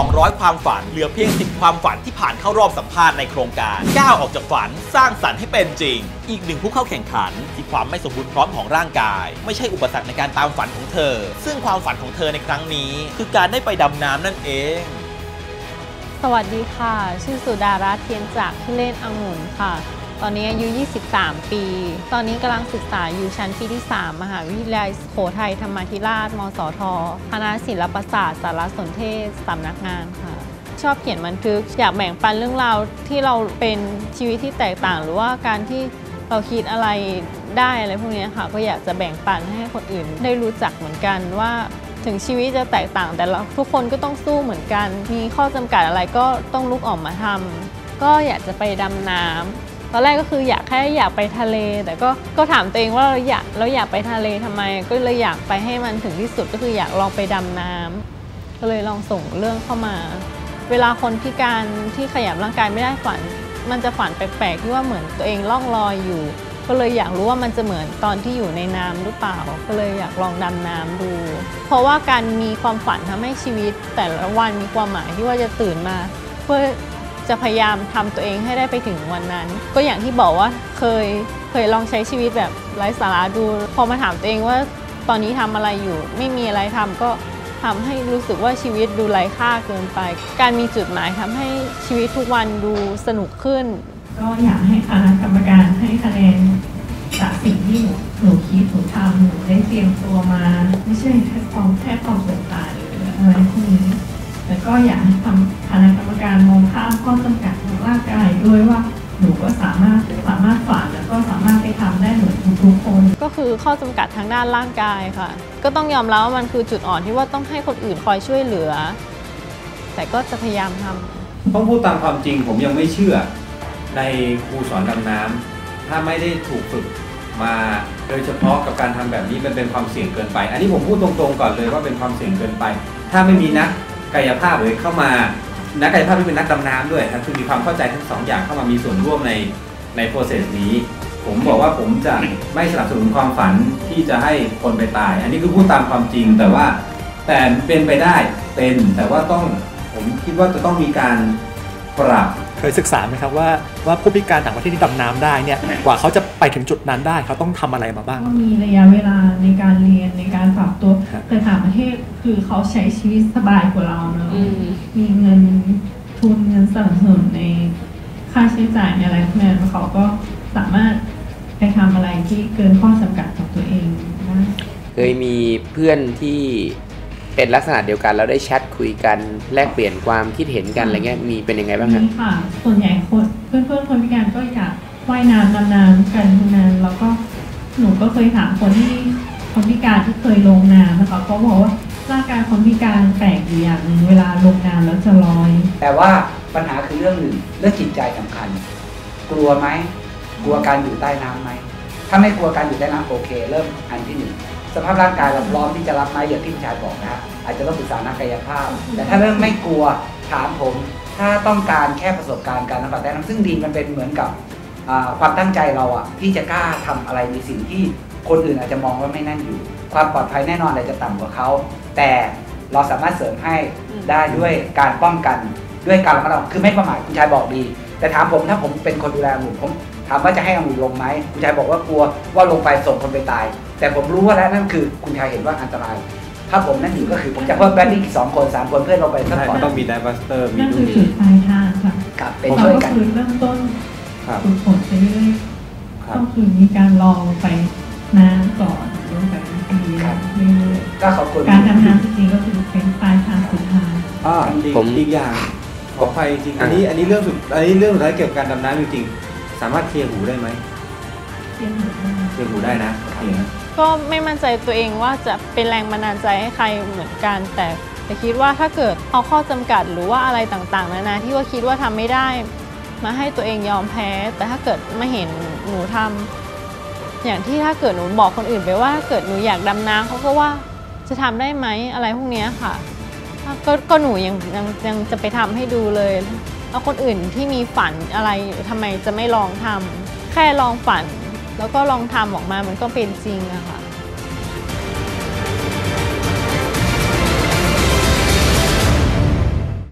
200 ความฝัน เหลือเพียง 10 ความฝันที่ผ่านเข้ารอบสัมภาษณ์ในโครงการก้าวออกจากฝันสร้างสรรค์ให้เป็นจริง อีกหนึ่งผู้เข้าแข่งขัน ที่ความไม่สมบูรณ์พร้อมของร่างกาย ไม่ใช่อุปสรรคในการตามฝันของเธอ ซึ่งความฝันของเธอในครั้งนี้ คือการได้ไปดำน้ำนั่นเองสวัสดีค่ะ ชื่อสุดารัตน์เทียนจากที่เล่นองุ่นค่ะ ตอนนี้อายุ 23 ปี ตอนนี้กำลังศึกษาอยู่ชั้นปีที่ 3 มหาวิทยาลัยสุโขทัยธรรมาธิราช มสท คณะศิลปศาสตร์สารสนเทศสำนักงานค่ะ ชอบเขียนบันทึก อยากแบ่งปันเรื่องราวที่เราเป็นชีวิตที่แตกต่าง หรือว่าการที่เราคิดอะไรได้อะไรพวกนี้ค่ะ ก็อยากจะแบ่งปันให้คนอื่นได้รู้จักเหมือนกันว่าถึงชีวิตจะแตกต่างแต่เราทุกคนก็ต้องสู้เหมือนกัน มีข้อจำกัดอะไรก็ต้องลุกออกมาทำก็อยากจะไปดำน้ำ ตอนแรกก็คืออยากแค่อยากไปทะเล แต่ก็ก็ถามตัวเองว่าเราอยากเราอยากไปทะเลทำไม ก็เลยอยากไปให้มันถึงที่สุดก็คืออยากลองไปดำน้ำก็เลยลองส่งเรื่องเข้ามา เวลาคนพิการที่ขยับร่างกายไม่ได้ฝัน มันจะฝันแปลกๆที่ว่าเหมือนตัวเองล่องลอยอยู่ ก็เลยอยากรู้ว่ามันจะเหมือนตอนที่อยู่ในน้ำหรือเปล่า ก็เลยอยากลองดำน้ำดู เพราะว่าการมีความฝันทำให้ชีวิต แต่ละวันมีความหมายที่ว่าจะตื่นมา เพื่อ จะพยายามทำตัวเองให้ได้ไปถึงวันนั้น ก็อย่างที่บอกว่าเคยเคยลองใช้ชีวิตแบบไร้สาระดู พอมาถามตัวเองว่าตอนนี้ทำอะไรอยู่ ไม่มีอะไรทำก็ทำให้รู้สึกว่าชีวิตดูไร้ค่าเกินไป การมีจุดหมายทำให้ชีวิตทุกวันดูสนุกขึ้น ก็อยากให้คณะกรรมการให้คะแนนจากสิ่งที่หนูหนูคิดหนูทำหนูได้เตรียมตัวมา ไม่ใช่แค่ความแค่ความสงสาหรืออะไรพวกนี้แต่ก็อยากให้ทำ งข้ามข้อจำกัดของร่างกายด้วยว่าหนูก็สามารถสามารถฝันแล้วก็สามารถไปทำได้เหมือนทุกๆคน ก็คือข้อจำกัดทางด้านร่างกายค่ะ ก็ต้องยอมรับว่ามันคือจุดอ่อนที่ว่าต้องให้คนอื่นคอยช่วยเหลือ แต่ก็จะพยายามทำ ต้องพูดตามความจริงผมยังไม่เชื่อในครูสอนดำน้ำถ้าไม่ได้ถูกฝึกมาโดยเฉพาะกับการทำแบบนี้มันเป็นความเสี่ยงเกินไป อันนี้ผมพูดตรงๆก่อนเลยว่าเป็นความเสี่ยงเกินไป ถ้าไม่มีนักกายภาพเลยเข้ามา นักกายภาพที่เป็นนักดำน้ำด้วยครับคือมีความเข้าใจทั้งสองอย่างเข้ามามีส่วนร่วมในในโปรเซสนี้ ผมบอกว่าผมจะไม่สนับสนุนความฝันที่จะให้คนไปตาย อันนี้คือพูดตามความจริงแต่ว่า แต่เป็นไปได้เป็นแต่ว่าต้องผมคิดว่าจะต้องมีการปรับ เคยศึกษาไหมครับว่าว่าผู้พิการต่างประเทศที่ดำน้ำได้เนี่ยกว่าเขาจะไปถึงจุดนั้นได้เขาต้องทำอะไรมาบ้างก็มีระยะเวลาในการเรียนในการปรับตัวครับแต่ต่างประเทศคือเขาใช้ชีวิตสบายกว่าเราเนอะอืมมีเงินทุนเงินสนับสนุนในค่าใช้จ่ายในอะไรพวกนั้นเขาก็สามารถไปทำอะไรที่เกินข้อจำกัดของตัวเองได้เคยมีเพื่อนที่ เป็นลักษณะเดียวกันแล้วได้แชทคุยกันแลกเปลี่ยนความคิดเห็นกันอะไรเงี้ยมีเป็นยังไงบ้างฮะมีค่ะ ส่วนใหญ่คนเพื่อนเพื่อนๆคนพิการก็อยากว่ายน้ำดำน้ำกันทั้งนั้นแล้วก็หนูก็เคยถามคนที่คนพิการที่เคยลงน้ำนะคะเขาบอกว่าร่างกายคนพิการแปลกอยู่อย่างหนึ่งเวลาลงน้ำแล้วจะลอย แต่ว่าปัญหาคือเรื่องหนึ่งเรื่องจิตใจสำคัญ กลัวไหมกลัวการอยู่ใต้น้ำไหมถ้าไม่กลัวการอยู่ใต้น้ำโอเค เริ่มอันที่หนึ่ง สภาพร่างกายเราพร้อมที่จะรับไหมอย่างที่คุณชายบอกนะฮะอาจจะต้องปรึกษานักกายภาพ แต่ถ้าเริ่มไม่กลัวถามผม ถ้าต้องการแค่ประสบการณ์การสัมผัสใต้น้ำซึ่งดีมันเป็นเหมือนกับอ่าความตั้งใจเราอะที่จะกล้าทำอะไรในสิ่งที่คนอื่นอาจจะมองว่าไม่นั่นอยู่ ความปลอดภัยแน่นอนอาจจะต่ำกว่าเขา แต่เราสามารถเสริมให้ได้ด้วยการป้องกันด้วยการระมัดระวังคือไม่ประมาทคุณชายบอกดี แต่ถามผมถ้าผมเป็นคนดูแลองุ่นผมถามว่าจะให้องุ่นลงไหมคุณชายบอกว่ากลัวว่าลงไปส่งคนไปตาย แต่ผมรู้ว่าแล้วนั่นคือคุณชายเห็นว่าอันตราย ถ้าผมนั่นอยู่ก็คือผมจะเพิ่มแบดดี้อีกสองคนสามคนเพื่อลงไปซัพใช่พอร์ตต้องมีไดบัสเตอร์มีนั่นนู่คืนอนี่จุดปลายทางค่ะกลับเป็นเราช่วยก็กันคือเริ่มต้นครับฝึกฝนไปเรื่อยคๆรับก็คือมีการลองไปน้ำก่อนลงไปปีเรื่อยก็ขอบคุณๆการดำน้ำจริงๆก็คือเป็นปลายทางสุดท้ายอ่าอีกผมอีกอย่างขออภัยจริงอันนี้อันนี้เรื่องสุดอันนี้เรื่องสุดท้ายเกี่ยวกับการดำน้ำจริงๆสามารถเคลียร์หูได้ไหมเรี ยนรู้ได้เคลียร์หูได้นะโอเคนะก็ไม่มั่นใจตัวเองว่าจะเป็นแรงบันดาลใจให้ใครเหมือนกัน แต่แต่คิดว่าถ้าเกิดเอาข้อจำกัดหรือว่าอะไรต่างๆนานาที่ว่าคิดว่าทำไม่ได้ มาให้ตัวเองยอมแพ้ แต่ถ้าเกิดมาเห็นหนูทำอย่างที่ถ้าเกิดหนูบอกคนอื่นไปว่าถ้าเกิดหนูอยากดำน้ำเขาก็ว่าจะทำได้ไหมอะไรพวกเนี้ยค่ะก็ก็หนูยังยังยังจะไปทำให้ดูเลยแล้วคนอื่นที่มีฝันอะไรทำไมจะไม่ลองทำแค่ลองฝัน แล้วก็ลองทำออกมามันก็เป็นจริงอะค่ะ